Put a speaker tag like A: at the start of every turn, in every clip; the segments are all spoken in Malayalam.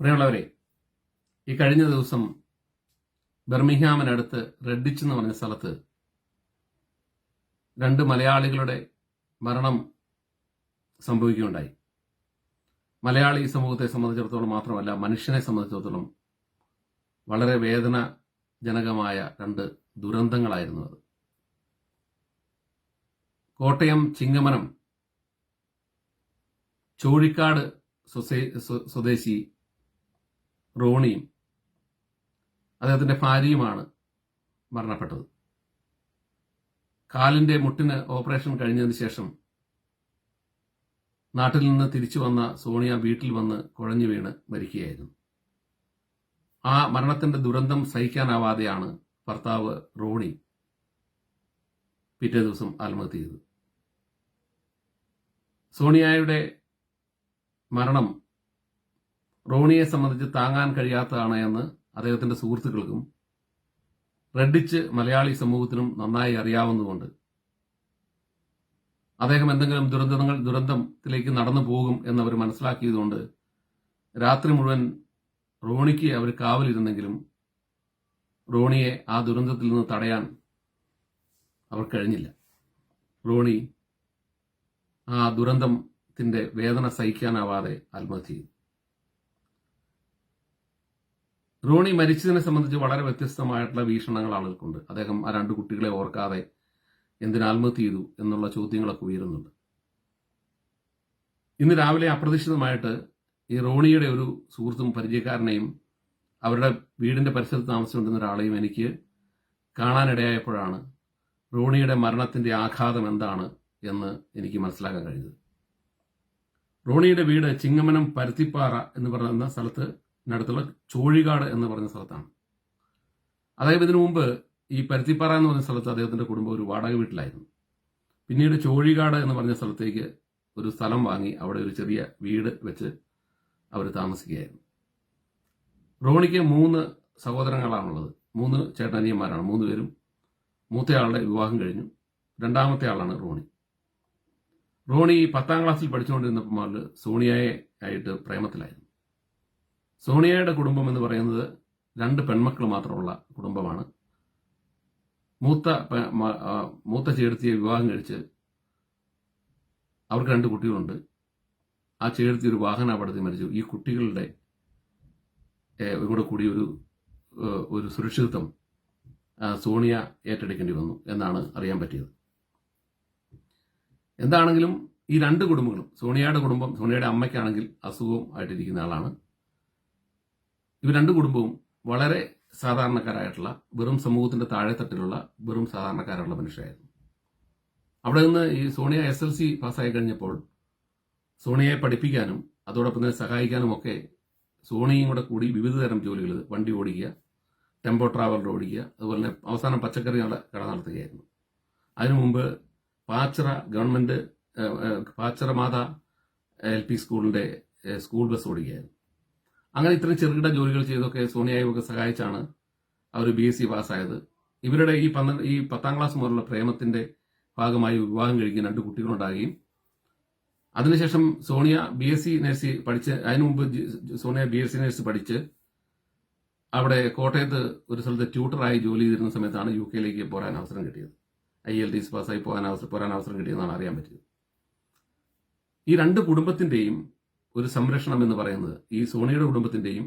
A: പ്രിയമുള്ളവരെ ഈ കഴിഞ്ഞ ദിവസം ബെർമിഹാമിനടുത്ത് റെഡിച്ച് എന്ന് പറഞ്ഞ സ്ഥലത്ത് രണ്ട് മലയാളികളുടെ മരണം സംഭവിക്കുകയുണ്ടായി. മലയാളി സമൂഹത്തെ സംബന്ധിച്ചിടത്തോളം മാത്രമല്ല മനുഷ്യനെ സംബന്ധിച്ചിടത്തോളം വളരെ വേദനജനകമായ രണ്ട് ദുരന്തങ്ങളായിരുന്നു അത്. കോട്ടയം ചിങ്ങമനം ചോഴിക്കാട് സ്വദേശി റോണിയും അദ്ദേഹത്തിന്റെ ഭാര്യയുമാണ് മരണപ്പെട്ടത്. കാലിന്റെ മുട്ടിന് ഓപ്പറേഷൻ കഴിഞ്ഞതിന് ശേഷം നാട്ടിൽ നിന്ന് തിരിച്ചു വന്ന സോണിയ വീട്ടിൽ വന്ന് കുഴഞ്ഞു വീണ് മരിക്കുകയായിരുന്നു. ആ മരണത്തിന്റെ ദുരന്തം സഹിക്കാനാവാതെയാണ് ഭർത്താവ് റോണി പിറ്റേ ദിവസം ആത്മഹത്യ ചെയ്തത്. സോണിയയുടെ മരണം റോണിയെ സംബന്ധിച്ച് താങ്ങാൻ കഴിയാത്തതാണ് എന്ന് അദ്ദേഹത്തിന്റെ സുഹൃത്തുക്കൾക്കും റെഡിച്ച് മലയാളി സമൂഹത്തിനും നന്നായി അറിയാവുന്നതുകൊണ്ട്. അദ്ദേഹം എന്തെങ്കിലും ദുരന്തങ്ങൾ ദുരന്തത്തിലേക്ക് നടന്നു പോകും എന്നവർ മനസ്സിലാക്കിയതുകൊണ്ട് രാത്രി മുഴുവൻ റോണിക്ക് അവർ കാവലിരുന്നെങ്കിലും റോണിയെ ആ ദുരന്തത്തിൽ നിന്ന് തടയാൻ അവർ കഴിഞ്ഞില്ല. റോണി ആ ദുരന്തത്തിന്റെ വേദന സഹിക്കാനാവാതെ ആത്മഹത്യ ചെയ്തു. റോണി മരിച്ചതിനെ സംബന്ധിച്ച് വളരെ വ്യത്യസ്തമായിട്ടുള്ള വീക്ഷണങ്ങൾ ആളുകൾക്കുണ്ട് അദ്ദേഹം ആ രണ്ട് കുട്ടികളെ ഓർക്കാതെ എന്തിനു ആത്മഹത്യ ചെയ്തു എന്നുള്ള ചോദ്യങ്ങളൊക്കെ ഉയരുന്നുണ്ട്. ഇന്ന് രാവിലെ അപ്രതീക്ഷിതമായിട്ട് ഈ റോണിയുടെ ഒരു സുഹൃത്തും പരിചയക്കാരനെയും അവരുടെ വീടിന്റെ പരിസരത്ത് താമസിച്ചുകൊണ്ടിരുന്ന ഒരാളെയും എനിക്ക് കാണാനിടയായപ്പോഴാണ് റോണിയുടെ മരണത്തിന്റെ ആഘാതം എന്താണ് എന്ന് എനിക്ക് മനസ്സിലാക്കാൻ കഴിഞ്ഞത്. റോണിയുടെ വീട് ചിങ്ങമനം പരുത്തിപ്പാറ എന്ന് പറയുന്ന സ്ഥലത്ത് അടുത്തുള്ള ചോഴികാട് എന്ന് പറഞ്ഞ സ്ഥലത്താണ്. അതായത് ഇതിനു മുമ്പ് ഈ പരുത്തിപ്പാറ എന്ന് പറഞ്ഞ സ്ഥലത്ത് അദ്ദേഹത്തിന്റെ കുടുംബം ഒരു വാടക വീട്ടിലായിരുന്നു. പിന്നീട് ചോഴികാട് എന്ന് പറഞ്ഞ സ്ഥലത്തേക്ക് ഒരു സ്ഥലം വാങ്ങി അവിടെ ഒരു ചെറിയ വീട് വെച്ച് അവർ താമസിക്കുകയായിരുന്നു. റോണിക്ക് മൂന്ന് സഹോദരങ്ങളാണുള്ളത്. മൂന്ന് ചേട്ടനിയന്മാരാണ്. മൂന്ന് പേരും മൂത്തയാളുടെ വിവാഹം കഴിഞ്ഞു. രണ്ടാമത്തെ ആളാണ് റോണി. റോണി പത്താം ക്ലാസ്സിൽ പഠിച്ചുകൊണ്ടിരുന്നപ്പോൾ സോണിയയെ ആയിട്ട് പ്രേമത്തിലായിരുന്നു. സോണിയയുടെ കുടുംബം എന്ന് പറയുന്നത് രണ്ട് പെൺമക്കൾ മാത്രമുള്ള കുടുംബമാണ്. മൂത്ത മൂത്ത ചേർത്തിയെ വിവാഹം കഴിച്ച് അവർക്ക് രണ്ട് കുട്ടികളുണ്ട്. ആ ചേർത്തി ഒരു വാഹന അപകടത്തിൽ മരിച്ചു. ഈ കുട്ടികളുടെ കൂടെ കൂടി ഒരു ഒരു സുരക്ഷിതത്വം സോണിയ ഏറ്റെടുക്കേണ്ടി വന്നു എന്നാണ് അറിയാൻ പറ്റിയത്. എന്താണെങ്കിലും ഈ രണ്ട് കുടുംബങ്ങളും സോണിയയുടെ കുടുംബം സോണിയയുടെ അമ്മയ്ക്കാണെങ്കിൽ അസുഖവും ആയിട്ടിരിക്കുന്ന ആളാണ്. ഇവർ രണ്ട് കുടുംബവും വളരെ സാധാരണക്കാരായിട്ടുള്ള വെറും സമൂഹത്തിന്റെ താഴെത്തട്ടിലുള്ള വെറും സാധാരണക്കാരുള്ള മനുഷ്യരായിരുന്നു. അവിടെ നിന്ന് ഈ സോണിയ എസ് എൽ സി പാസ്സായി കഴിഞ്ഞപ്പോൾ സോണിയയെ പഠിപ്പിക്കാനും അതോടൊപ്പം തന്നെ സഹായിക്കാനും ഒക്കെ സോണിയും കൂടെ കൂടി വിവിധ തരം ജോലികൾ വണ്ടി ഓടിക്കുക ടെമ്പോ ട്രാവലർ ഓടിക്കുക അതുപോലെ തന്നെ അവസാനം പച്ചക്കറി കട നടത്തുകയായിരുന്നു. അതിനു മുമ്പ് Pachara government Pachara Matha Pachira L P സ്കൂളിന്റെ സ്കൂൾ ബസ് ഓടിക്കുകയായിരുന്നു. അങ്ങനെ ഇത്രയും ചെറുകിട ജോലികൾ ചെയ്തൊക്കെ സോണിയായൊക്കെ സഹായിച്ചാണ് അവർ ബി എസ് സി പാസ്സായത്. ഇവരുടെ ഈ പന്ത്രണ്ട് ഈ പത്താം ക്ലാസ് മുതലുള്ള പ്രേമത്തിന്റെ ഭാഗമായി വിവാഹം കഴിക്കുന്ന രണ്ട് കുട്ടികളുണ്ടാകുകയും അതിനുശേഷം സോണിയ ബി എസ് സി നഴ്സി പഠിച്ച് അതിനു മുമ്പ് Sonia B S C nurse പഠിച്ച് അവിടെ കോട്ടയത്ത് ഒരു സ്ഥലത്ത് ട്യൂട്ടറായി ജോലി ചെയ്തിരുന്ന സമയത്താണ് യു കെയിലേക്ക് പോരാൻ അവസരം കിട്ടിയത്. ഐ എൽ ടി പാസ്സായി പോകാൻ അവസരം പോരാൻ അവസരം കിട്ടിയതെന്നാണ് അറിയാൻ പറ്റിയത്. ഈ രണ്ട് കുടുംബത്തിന്റെയും ഒരു സംരക്ഷണം എന്ന് പറയുന്നത് ഈ സോണിയുടെ കുടുംബത്തിന്റെയും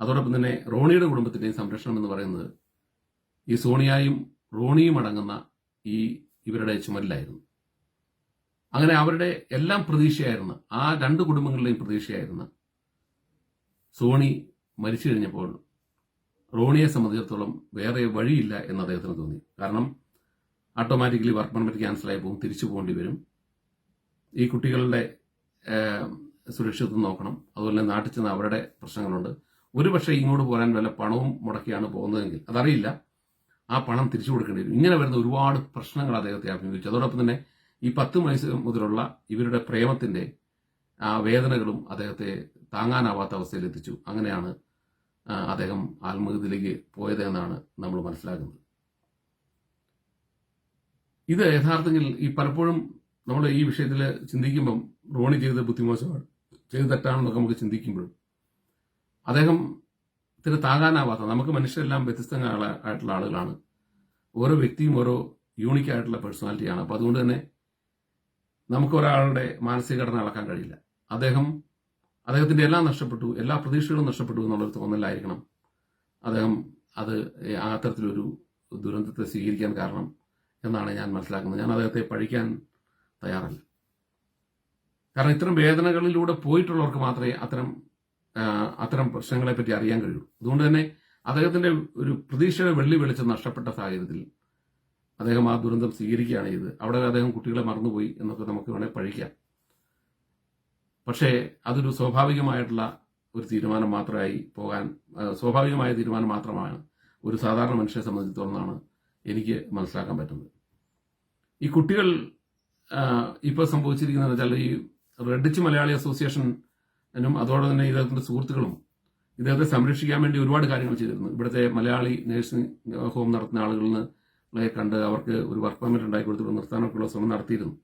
A: അതോടൊപ്പം തന്നെ റോണിയുടെ കുടുംബത്തിന്റെയും സംരക്ഷണം എന്ന് പറയുന്നത് ഈ സോണിയായും റോണിയും അടങ്ങുന്ന ഈ ഇവരുടെ ചുമലിലായിരുന്നു അങ്ങനെ അവരുടെ എല്ലാം പ്രതീക്ഷയായിരുന്ന ആ രണ്ട് കുടുംബങ്ങളുടെയും പ്രതീക്ഷയായിരുന്ന സോണി മരിച്ചു കഴിഞ്ഞപ്പോൾ റോണിയെ സംബന്ധിച്ചിടത്തോളം വേറെ വഴിയില്ല എന്ന് അദ്ദേഹത്തിന് തോന്നി. കാരണം ഓട്ടോമാറ്റിക്കലി വർക്ക് പെർമിറ്റ് ക്യാൻസലായി പോകും തിരിച്ചു പോകേണ്ടി വരും. ഈ കുട്ടികളുടെ സുരക്ഷിതത്വം നോക്കണം. അതുപോലെ നാട്ടിൽ ചെന്ന് അവരുടെ പ്രശ്നങ്ങളുണ്ട്. ഒരുപക്ഷെ ഇങ്ങോട്ട് പോരാൻ വല്ല പണവും മുടക്കിയാണ് പോകുന്നതെങ്കിൽ അതറിയില്ല. ആ പണം തിരിച്ചു കൊടുക്കേണ്ടി വരും. ഇങ്ങനെ വരുന്ന ഒരുപാട് പ്രശ്നങ്ങൾ അദ്ദേഹത്തെ അഭിമുഖിച്ചു. അതോടൊപ്പം തന്നെ ഈ പത്ത് വയസ്സ് മുതലുള്ള ഇവരുടെ പ്രേമത്തിന്റെ ആ വേദനകളും അദ്ദേഹത്തെ താങ്ങാനാവാത്ത അവസ്ഥയിൽ എത്തിച്ചു. അങ്ങനെയാണ് അദ്ദേഹം ആത്മഹത്യയിലേക്ക് പോയത് എന്നാണ് നമ്മൾ മനസ്സിലാക്കുന്നത്. ഇത് യഥാർത്ഥത്തിൽ ഈ പലപ്പോഴും നമ്മൾ ഈ വിഷയത്തിൽ ചിന്തിക്കുമ്പം റോണി ചെയ്തത് ബുദ്ധിമോശമാണ്. ചെയ്ത് തെറ്റാണെന്നൊക്കെ നമുക്ക് ചിന്തിക്കുമ്പോഴും അദ്ദേഹത്തിന് താങ്ങാനാവാത്ത നമുക്ക് മനുഷ്യരെല്ലാം വ്യത്യസ്തങ്ങളായിട്ടുള്ള ആളുകളാണ്. ഓരോ വ്യക്തിയും ഓരോ യൂണിക് ആയിട്ടുള്ള പേഴ്സണാലിറ്റിയാണ്. അപ്പോൾ അതുകൊണ്ട് തന്നെ നമുക്ക് ഒരാളുടെ മാനസികഘടന അളക്കാൻ കഴിയില്ല. അദ്ദേഹം അദ്ദേഹത്തിന്റെ എല്ലാം നഷ്ടപ്പെട്ടു എല്ലാ പ്രതീക്ഷകളും നഷ്ടപ്പെട്ടു എന്നുള്ളൊരു തോന്നലായിരിക്കണം അദ്ദേഹം അത് ആ അത്തരത്തിലൊരു ദുരന്തത്തെ സ്വീകരിക്കാൻ കാരണം എന്നാണ് ഞാൻ മനസ്സിലാക്കുന്നത്. ഞാൻ അദ്ദേഹത്തെ പഴിക്കാൻ തയ്യാറല്ല. കാരണം ഇത്തരം വേദനകളിലൂടെ പോയിട്ടുള്ളവർക്ക് മാത്രമേ അത്തരം അത്തരം പ്രശ്നങ്ങളെ പറ്റി അറിയാൻ കഴിയൂ. അതുകൊണ്ട് തന്നെ അദ്ദേഹത്തിന്റെ ഒരു പ്രതീക്ഷയുടെ വെള്ളി വെളിച്ചം നഷ്ടപ്പെട്ട സാഹചര്യത്തിൽ അദ്ദേഹം ആ ദുരന്തം സ്വീകരിക്കുകയാണ് ചെയ്തത്. അവിടെ അദ്ദേഹം കുട്ടികളെ മറന്നുപോയി എന്നൊക്കെ നമുക്ക് വേണേൽ പഴിക്കാം പക്ഷേ അതൊരു സ്വാഭാവികമായിട്ടുള്ള ഒരു തീരുമാനം മാത്രമായി പോകാൻ സ്വാഭാവികമായ തീരുമാനം മാത്രമാണ് ഒരു സാധാരണ മനുഷ്യനെ സംബന്ധിച്ചിടത്തോളമാണ് എനിക്ക് മനസ്സിലാക്കാൻ പറ്റുന്നത്. ഈ കുട്ടികൾ ഇപ്പോൾ സംഭവിച്ചിരിക്കുന്ന ഈ റെഡിച്ച് മലയാളി അസോസിയേഷനും അതോടെ തന്നെ ഇദ്ദേഹത്തിന്റെ സുഹൃത്തുക്കളും ഇദ്ദേഹത്തെ സംരക്ഷിക്കാൻ വേണ്ടി ഒരുപാട് കാര്യങ്ങൾ ചെയ്തിരുന്നു. ഇവിടുത്തെ മലയാളി നേഴ്സിംഗ് ഹോം നടത്തുന്ന ആളുകളിൽ കണ്ട് അവർക്ക് ഒരു വർക്ക് പെർമിറ്റ് ഉണ്ടാക്കി കൊടുത്തിട്ട് നിർത്താനൊക്കെയുള്ള ശ്രമം നടത്തിയിരുന്നു.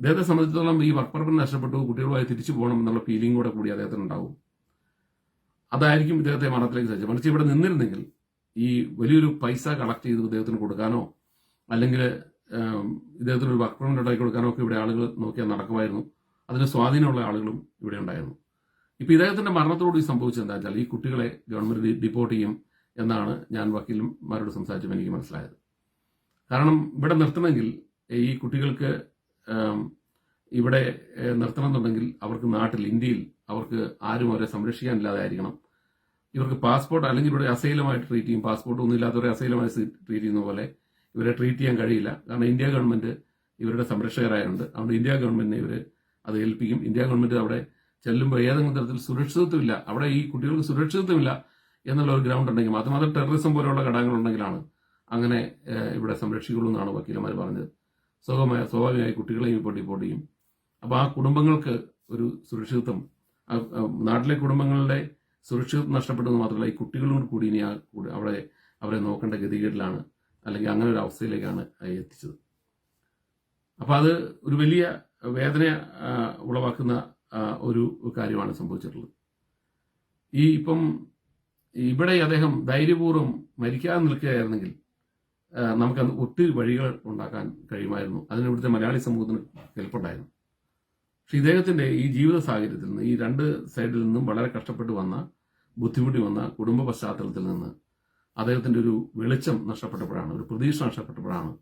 A: ഇദ്ദേഹത്തെ സംബന്ധിച്ചിടത്തോളം ഈ വർക്ക് പെർമിറ്റ് നഷ്ടപ്പെട്ടു കുട്ടികളുമായി തിരിച്ചു പോകണം എന്നുള്ള ഫീലിംഗ് കൂടെ കൂടി അദ്ദേഹത്തിന് ഉണ്ടാവും അതായിരിക്കും ഇദ്ദേഹത്തെ മരണത്തിലേക്ക് സഹിച്ചത് മറിച്ച് ഇവിടെ നിന്നിരുന്നെങ്കിൽ ഈ വലിയൊരു പൈസ കളക്ട് ചെയ്ത് ഇദ്ദേഹത്തിന് കൊടുക്കാനോ അല്ലെങ്കിൽ ഇദ്ദേഹത്തിന് ഒരു വർക്ക് പെർമിറ്റ് ഉണ്ടാക്കി കൊടുക്കാനോ ഒക്കെ ഇവിടെ ആളുകൾ നോക്കിയാൽ നടക്കുമായിരുന്നു. അതിന് സ്വാധീനമുള്ള ആളുകളും ഇവിടെ ഉണ്ടായിരുന്നു. ഇപ്പൊ ഇദ്ദേഹത്തിന്റെ ഈ സംഭവിച്ചത് എന്താ വെച്ചാൽ ഈ കുട്ടികളെ ഗവൺമെന്റ് ഡിപ്പോർട്ട് ചെയ്യും എന്നാണ് ഞാൻ വക്കീലന്മാരോട് സംസാരിച്ചപ്പോൾ എനിക്ക് മനസ്സിലായത്. കാരണം ഇവിടെ നിർത്തണമെങ്കിൽ ഈ കുട്ടികൾക്ക് ഇവിടെ നിർത്തണം നിർത്തണമെന്നുണ്ടെങ്കിൽ അവർക്ക് നാട്ടിൽ ഇന്ത്യയിൽ അവർക്ക് ആരും അവരെ സംരക്ഷിക്കാനില്ലാതെ ആയിരിക്കണം. ഇവർക്ക് പാസ്പോർട്ട് അല്ലെങ്കിൽ ഇവിടെ അസൈലമായിട്ട് ട്രീറ്റ് ചെയ്യും. പാസ്പോർട്ട് ഒന്നും ഇല്ലാത്തവരെ അസൈലമായി ട്രീറ്റ് ചെയ്യുന്ന പോലെ ഇവരെ ട്രീറ്റ് ചെയ്യാൻ കഴിയില്ല. കാരണം ഇന്ത്യ ഗവൺമെന്റ് ഇവരുടെ സംരക്ഷകരായുണ്ട്. അതുകൊണ്ട് ഇന്ത്യ ഗവൺമെന്റിനെ ഇവർ അത് ഏൽപ്പിക്കും. ഇന്ത്യ ഗവൺമെന്റ് അവിടെ ചെല്ലുമ്പോൾ ഏതെങ്കിലും തരത്തിൽ സുരക്ഷിതത്വമില്ല. അവിടെ ഈ കുട്ടികൾക്ക് സുരക്ഷിതത്വമില്ല എന്നുള്ള ഒരു ഗ്രൗണ്ട് ഉണ്ടെങ്കിൽ മാത്രമല്ല ടെററിസം പോലെയുള്ള ഘടകങ്ങൾ ഉണ്ടെങ്കിലാണ് അങ്ങനെ ഇവിടെ സംരക്ഷിക്കുള്ളൂ എന്നാണ് വക്കീലന്മാർ പറഞ്ഞത്. സ്വാഭാവികമായി സ്വാഭാവികമായി കുട്ടികളെയും ഇപ്പോൾ ഡിപ്പോർട്ട് ചെയ്യും. അപ്പോൾ ആ കുടുംബങ്ങൾക്ക് ഒരു സുരക്ഷിതത്വം നാട്ടിലെ കുടുംബങ്ങളുടെ സുരക്ഷിതത്വം നഷ്ടപ്പെട്ടത് മാത്രമല്ല ഈ കുട്ടികളോട് കൂടി ഇനി ആ അവിടെ അവരെ നോക്കേണ്ട ഗതികേടിലാണ് അല്ലെങ്കിൽ അങ്ങനെ ഒരു അവസ്ഥയിലേക്കാണ് എത്തിച്ചത്. അപ്പോൾ അത് ഒരു വലിയ വേദന ഉളവാക്കുന്ന ഒരു കാര്യമാണ് സംഭവിച്ചിട്ടുള്ളത്. ഈ ഇപ്പം ഇവിടെ അദ്ദേഹം ധൈര്യപൂർവം മരിക്കാതെ നിൽക്കുകയായിരുന്നെങ്കിൽ നമുക്ക് ഒത്തിരി വഴികൾ ഉണ്ടാക്കാൻ കഴിയുമായിരുന്നു. അതിന് ഇവിടുത്തെ മലയാളി സമൂഹത്തിന് ഹെൽപ്പുണ്ടായിരുന്നു പക്ഷെ ഇദ്ദേഹത്തിന്റെ ഈ ജീവിത സാഹചര്യത്തിൽ നിന്ന് ഈ രണ്ട് സൈഡിൽ നിന്നും വളരെ കഷ്ടപ്പെട്ട് വന്ന ബുദ്ധിമുട്ടി വന്ന കുടുംബ പശ്ചാത്തലത്തിൽ നിന്ന് അദ്ദേഹത്തിന്റെ ഒരു വെളിച്ചം നഷ്ടപ്പെട്ടപ്പോഴാണ് ഒരു പ്രതീക്ഷ നഷ്ടപ്പെട്ടപ്പോഴാണ്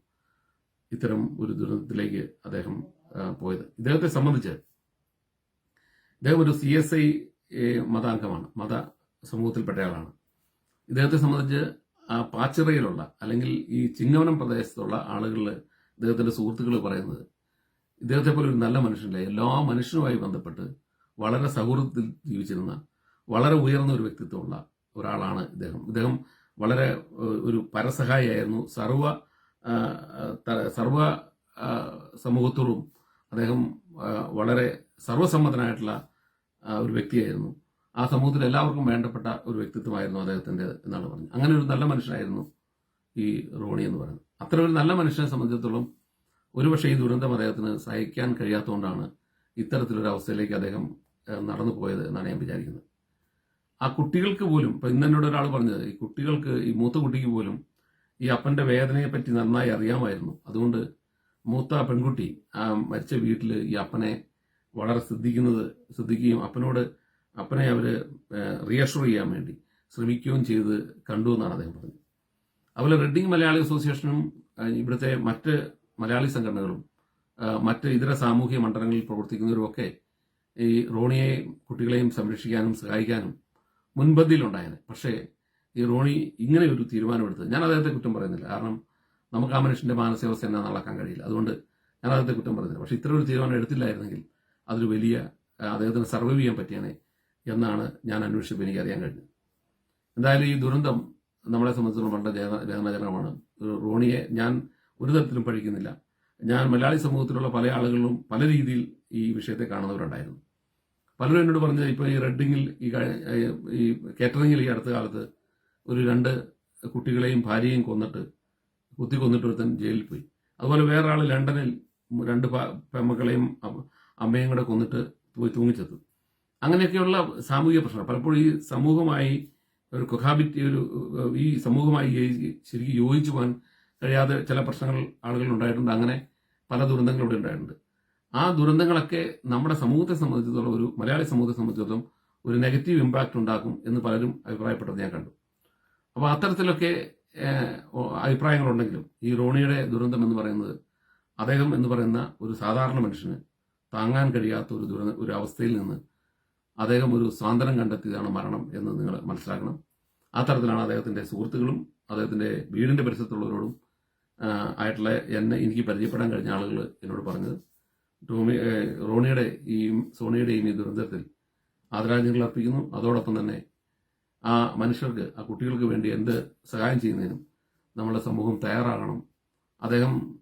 A: ഇത്തരം ഒരു ദുരന്തത്തിലേക്ക് അദ്ദേഹം പോയത്. ഇദ്ദേഹത്തെ സംബന്ധിച്ച് ഇദ്ദേഹം ഒരു സി എസ് ഐ മതാംഗമാണ്. മത സമൂഹത്തിൽപ്പെട്ടയാളാണ്. ഇദ്ദേഹത്തെ സംബന്ധിച്ച് ആ പാച്ചിറയിലുള്ള അല്ലെങ്കിൽ ഈ ചിങ്ങവനം പ്രദേശത്തുള്ള ആളുകളിൽ ഇദ്ദേഹത്തിന്റെ സുഹൃത്തുക്കൾ പറയുന്നത് ഇദ്ദേഹത്തെ പോലെ ഒരു നല്ല മനുഷ്യനില്ല. എല്ലാ മനുഷ്യനുമായി ബന്ധപ്പെട്ട് വളരെ സൗഹൃദത്തിൽ ജീവിച്ചിരുന്ന വളരെ ഉയർന്ന ഒരു വ്യക്തിത്വമുള്ള ഒരാളാണ് ഇദ്ദേഹം. ഇദ്ദേഹം വളരെ ഒരു പരസഹായിയായിരുന്നു. സർവ സർവ സമൂഹത്തോടും അദ്ദേഹം വളരെ സർവസമ്മതനായിട്ടുള്ള ഒരു വ്യക്തിയായിരുന്നു. ആ സമൂഹത്തിൽ എല്ലാവർക്കും വേണ്ടപ്പെട്ട ഒരു വ്യക്തിത്വമായിരുന്നു അദ്ദേഹത്തിന്റെ എന്നാണ് പറഞ്ഞത്. അങ്ങനെ ഒരു നല്ല മനുഷ്യനായിരുന്നു ഈ റോണി എന്ന് പറയുന്നത്. അത്ര ഒരു നല്ല മനുഷ്യനെ സംബന്ധിച്ചിടത്തോളം ഒരുപക്ഷെ ഈ ദുരന്തം അദ്ദേഹത്തിന് സഹിക്കാൻ കഴിയാത്തതുകൊണ്ടാണ് ഇത്തരത്തിലൊരു അവസ്ഥയിലേക്ക് അദ്ദേഹം നടന്നു പോയത് എന്നാണ് ഞാൻ വിചാരിക്കുന്നത്. ആ കുട്ടികൾക്ക് പോലും ഇപ്പൊ ഇന്ന് എന്നോട് ഒരാൾ പറഞ്ഞത് ഈ കുട്ടികൾക്ക് ഈ മൂത്ത കുട്ടിക്ക് പോലും ഈ അപ്പന്റെ വേദനയെപ്പറ്റി നന്നായി അറിയാമായിരുന്നു. അതുകൊണ്ട് മൂത്ത പെൺകുട്ടി ആ മരിച്ച വീട്ടിൽ ഈ അപ്പനെ വളരെ ശ്രദ്ധിക്കുന്നത് ശ്രദ്ധിക്കുകയും അപ്പനോട് അപ്പനെ അവർ റിയഷർ ചെയ്യാൻ വേണ്ടി ശ്രമിക്കുകയും ചെയ്ത് കണ്ടു എന്നാണ് അദ്ദേഹം പറഞ്ഞത്. അതുപോലെ റെഡിങ് മലയാളി അസോസിയേഷനും ഇവിടുത്തെ മറ്റ് മലയാളി സംഘടനകളും മറ്റ് ഇതര സാമൂഹ്യ മണ്ഡലങ്ങളിൽ പ്രവർത്തിക്കുന്നവരുമൊക്കെ ഈ റോണിയെ കുട്ടികളെയും സംരക്ഷിക്കാനും സഹായിക്കാനും മുൻപന്തിയിലുണ്ടായത് പക്ഷേ ഈ റോണി ഇങ്ങനെ ഒരു തീരുമാനമെടുത്തത് ഞാൻ അദ്ദേഹത്തെ കുറ്റം പറയുന്നില്ല. കാരണം നമുക്ക് ആ മനുഷ്യന്റെ മാനസികാവസ്ഥ എന്നാ നടക്കാൻ കഴിയില്ല അതുകൊണ്ട് ഞാൻ അദ്ദേഹത്തെ കുറ്റം പറഞ്ഞില്ല. പക്ഷെ ഇത്ര ഒരു തീരുമാനം എടുത്തില്ലായിരുന്നെങ്കിൽ അതൊരു വലിയ അദ്ദേഹത്തിന് സർവൈവ് ചെയ്യാൻ പറ്റിയാണേ എന്നാണ് ഞാൻ അന്വേഷിച്ചപ്പോൾ എനിക്ക് അറിയാൻ കഴിഞ്ഞത്. എന്തായാലും ഈ ദുരന്തം നമ്മളെ സംബന്ധിച്ചിടത്തോളം വളരെ വേദന- വേദനാജനകമാണ് റോണിയെ ഞാൻ ഒരു തരത്തിലും പഴിക്കുന്നില്ല. ഞാൻ മലയാളി സമൂഹത്തിലുള്ള പല ആളുകളിലും പല രീതിയിൽ ഈ വിഷയത്തെ കാണുന്നവരുണ്ടായിരുന്നു. പലരും എന്നോട് പറഞ്ഞത് ഇപ്പോൾ ഈ റെഡിങ്ങിൽ ഈ ഈ കേറ്ററിങ്ങിൽ ഈ അടുത്ത കാലത്ത് ഒരു രണ്ട് കുട്ടികളെയും ഭാര്യയും കൊന്നിട്ട് കുത്തി കൊന്നിട്ട് ഒരുത്തൻ ജയിലിൽ പോയി. അതുപോലെ വേറെ ആൾ ലണ്ടനിൽ രണ്ട് പെമ്മക്കളെയും അമ്മയും കൂടെ കൊന്നിട്ട് പോയി തൂങ്ങിച്ചെത്തു. അങ്ങനെയൊക്കെയുള്ള സാമൂഹിക പ്രശ്നം പലപ്പോഴും ഈ സമൂഹമായി ഒരു കൊഹാബിറ്റി ഒരു ഈ സമൂഹമായി ശരിക്കും യോജിച്ചു പോകാൻ കഴിയാതെ ചില പ്രശ്നങ്ങൾ ആളുകൾ ഉണ്ടായിട്ടുണ്ട്. അങ്ങനെ പല ദുരന്തങ്ങളും ഇവിടെ ഉണ്ടായിട്ടുണ്ട്. ആ ദുരന്തങ്ങളൊക്കെ നമ്മുടെ സമൂഹത്തെ സംബന്ധിച്ചിടത്തോളം ഒരു മലയാളി സമൂഹത്തെ സംബന്ധിച്ചിടത്തോളം ഒരു നെഗറ്റീവ് ഇമ്പാക്റ്റ് ഉണ്ടാക്കും എന്ന് പലരും അഭിപ്രായപ്പെട്ടത് ഞാൻ കണ്ടു. അപ്പോൾ അത്തരത്തിലൊക്കെ അഭിപ്രായങ്ങളുണ്ടെങ്കിലും ഈ റോണിയുടെ ദുരന്തം എന്ന് പറയുന്നത് അദ്ദേഹം എന്ന് പറയുന്ന ഒരു സാധാരണ മനുഷ്യന് താങ്ങാൻ കഴിയാത്ത ഒരു ദുരന്ത ഒരു അവസ്ഥയിൽ നിന്ന് അദ്ദേഹം ഒരു സ്വാതന്ത്ര്യം കണ്ടെത്തിയതാണ് മരണം എന്ന് നിങ്ങൾ മനസ്സിലാക്കണം. ആ തരത്തിലാണ് അദ്ദേഹത്തിന്റെ സുഹൃത്തുക്കളും അദ്ദേഹത്തിന്റെ വീടിന്റെ പരിസരത്തുള്ളവരോടും ആയിട്ടുള്ള എന്നെ എനിക്ക് പരിചയപ്പെടാൻ കഴിഞ്ഞ ആളുകൾ എന്നോട് പറഞ്ഞത്. ടോമി റോണിയുടെ ഈ സോണിയുടെയും ഈ ദുരന്തത്തിൽ ആദരാഞ്ജലികൾ അർപ്പിക്കുന്നു. അതോടൊപ്പം തന്നെ ആ മനുഷ്യർക്ക് ആ കുട്ടികൾക്ക് വേണ്ടി എന്ത് സഹായം ചെയ്യുന്നതിനും നമ്മുടെ സമൂഹം തയ്യാറാകണം. അദ്ദേഹം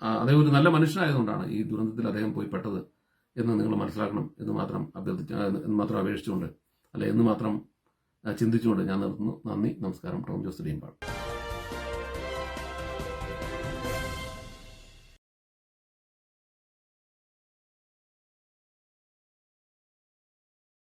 A: അദ്ദേഹം ഒരു നല്ല മനുഷ്യനായതുകൊണ്ടാണ് ഈ ദുരന്തത്തിൽ അദ്ദേഹം പോയി പെട്ടത് എന്ന് നിങ്ങൾ മനസ്സിലാക്കണം എന്ന് മാത്രം അഭ്യർത്ഥിച്ച എന്ന് മാത്രം അപേക്ഷിച്ചുകൊണ്ട് അല്ലെ എന്ന് മാത്രം ചിന്തിച്ചുകൊണ്ട് ഞാൻ നിർത്തുന്നു. നന്ദി നമസ്കാരം. ടോം ജോസ് ഡീമ്പാട്